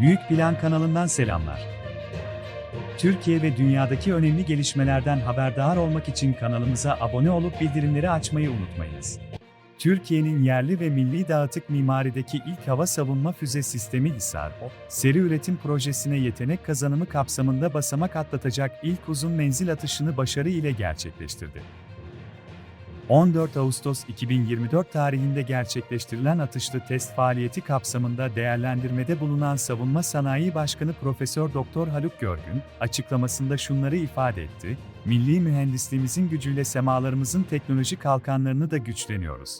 Büyük Plan kanalından selamlar. Türkiye ve dünyadaki önemli gelişmelerden haberdar olmak için kanalımıza abone olup bildirimleri açmayı unutmayınız. Türkiye'nin yerli ve milli dağıtık mimarideki ilk hava savunma füze sistemi HİSAR-O, seri üretim projesine yetenek kazanımı kapsamında basamak atlatacak ilk uzun menzil atışını başarı ile gerçekleştirdi. 14 Ağustos 2024 tarihinde gerçekleştirilen atışlı test faaliyeti kapsamında değerlendirmede bulunan Savunma Sanayi Başkanı Profesör Doktor Haluk Görgün, açıklamasında şunları ifade etti: Milli mühendisliğimizin gücüyle semalarımızın teknolojik kalkanlarını da güçleniyoruz.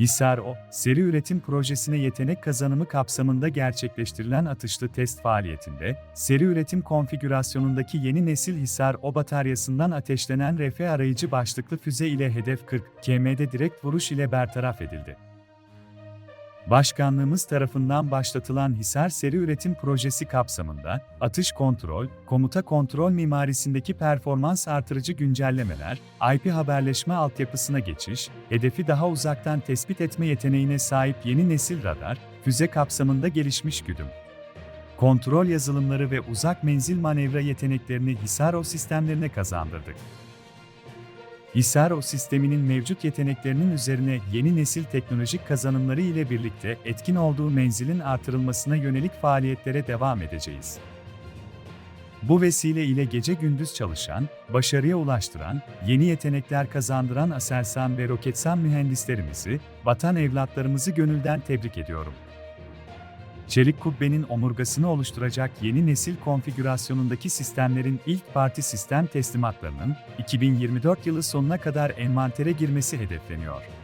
Hisar-O, seri üretim projesine yetenek kazanımı kapsamında gerçekleştirilen atışlı test faaliyetinde, seri üretim konfigürasyonundaki yeni nesil Hisar-O bataryasından ateşlenen RF arayıcı başlıklı füze ile hedef 40 km'de direkt vuruş ile bertaraf edildi. Başkanlığımız tarafından başlatılan Hisar seri üretim projesi kapsamında, atış kontrol, komuta kontrol mimarisindeki performans artırıcı güncellemeler, IP haberleşme altyapısına geçiş, hedefi daha uzaktan tespit etme yeteneğine sahip yeni nesil radar, füze kapsamında gelişmiş güdüm. Kontrol yazılımları ve uzak menzil manevra yeteneklerini Hisaro sistemlerine kazandırdık. Hisaro sisteminin mevcut yeteneklerinin üzerine yeni nesil teknolojik kazanımları ile birlikte etkin olduğu menzilin artırılmasına yönelik faaliyetlere devam edeceğiz. Bu vesile ile gece gündüz çalışan, başarıya ulaştıran, yeni yetenekler kazandıran Aselsan ve Roketsan mühendislerimizi, vatan evlatlarımızı gönülden tebrik ediyorum. Çelik kubbenin omurgasını oluşturacak yeni nesil konfigürasyonundaki sistemlerin ilk parti sistem teslimatlarının 2024 yılı sonuna kadar envantere girmesi hedefleniyor.